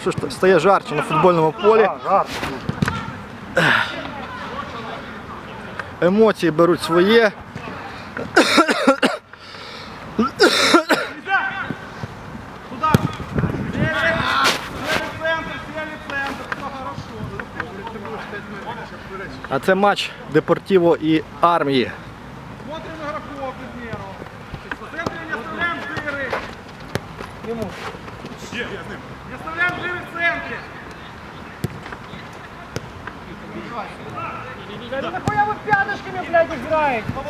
Що ж стає жарче на футбольному полі. Емоції беруть своє. А це матч Депортіво і армії. Ему. Не оставляем жиры в центре. Да нахуя вы пяточками, блядь, играете? Вот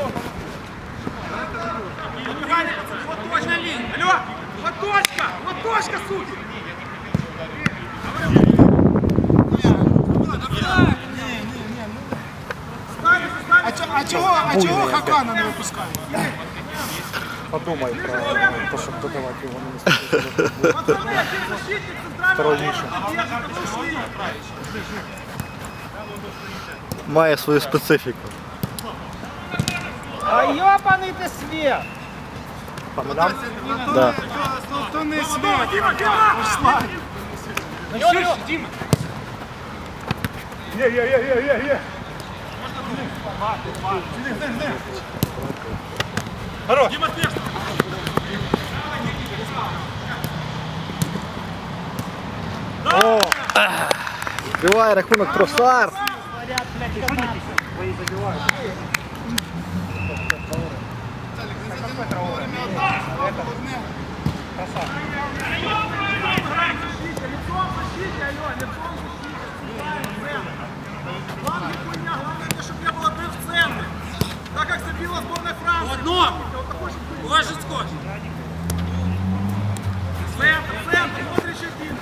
точка, алло, вот точка, вот точка, суть. А, чо- а чого, а чого Хакана не випускають? Пацаны, один защитник центрального корпуса держит, а вы ушли. Має свою специфіку. А ёбаный ты свет! Да. То не світ. Дима, Дима! Є, є, є, є, є, є. Дима, смешно! Збиває рахунок Тросар. Лицом защите, алло, лицом защите. Главное хуйня, главное, чтобы не было дыр в центре. Забила сборная Франции. Одно! Вот такой же хуйня. Уважить скотч. Центр, центр, вот еще один.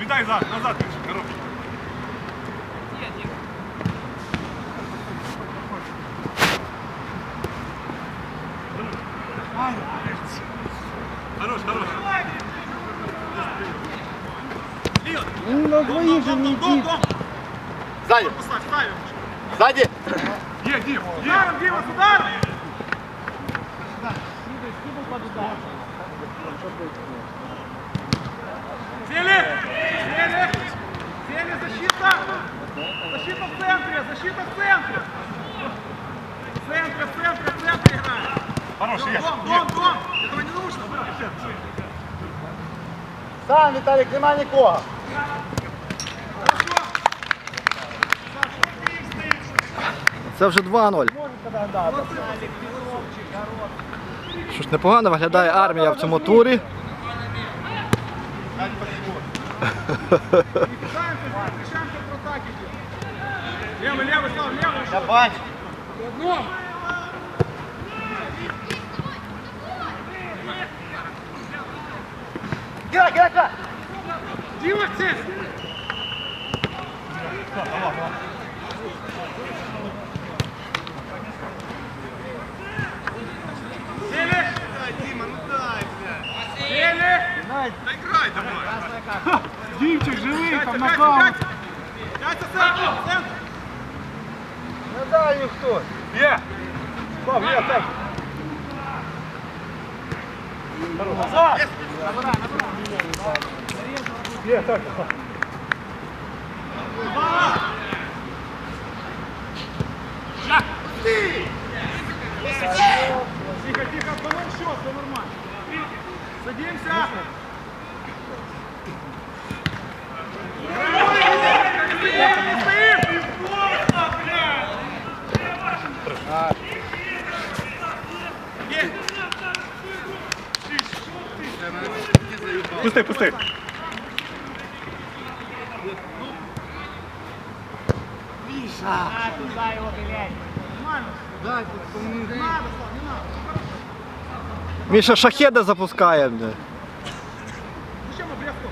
Віддай назад, назад, коротко. Хорош, хорош. Ну, на двоих же не Дом, иди. дом. Ззаді. Поставь, ставим. Ззаді. Є, Дім, є. Ударом, Дима, с ударом. Сели! Сели! Сели, защита! Защита в центре! Защита в центре! В центре, в центре, в центре играем! Хорош, Дом, є. дом, дом, дом! Этого не нужно! Сам, Виталик, нема нікого. Це вже 2-0. Що ж непогано виглядає армія в цьому турі. Решаем, решаем контратаки! Левый, левый, Слава, левый! Давай. Одно! Гера, Гера, Гера. Дима, в цель! Сели! играй давай! Дімчик живий, там Катя, нокаут. Катя! Катя, центр, центр! Ну дай їх хтось. Є. Слав, є, так. Є, так. Тихо, Пусти, пусти. А, туда его, блядь. Нормально. Дай, Не надо, не надо. Міша шахеда запускає. бля. Зачем обрезку?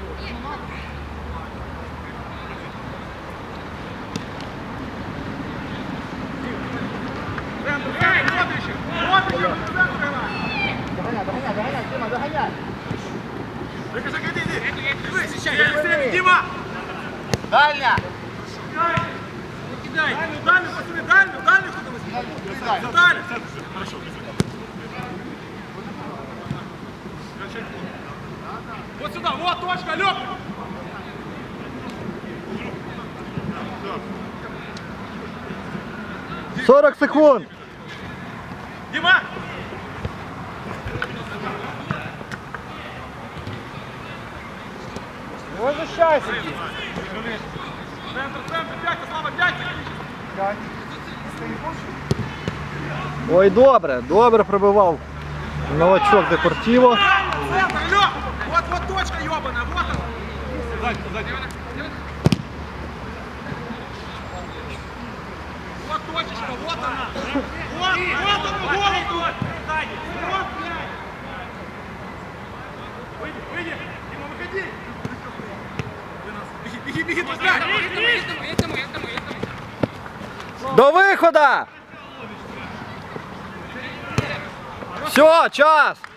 Центр, центр, Модричек! Модричек, в центр играй! Доганяй, доганяй, доганяй, Дима, доганяй. Викажи, иди, Дивись, Дима! Дальня! Кидай! Дальнюю, дальнюю, дальнюю кто-то возьми. За дальнюю. Хорошо. Вот сюда, вот точка, Лёг! — 40 секунд! Дима! Не возвращайся! Центр, центр, пятя, Слава, пятя! Ой, добре, добре пробивав новачок Депортіво. Центр, Лёг! Вот, вот точка ёбаная, вот она! Сзади, сзади. Вот точечка, вот она! Вот, вот она, голову! Вот, блядь! Выйди, выйди! Дима, выходи! До виходу! Все, час!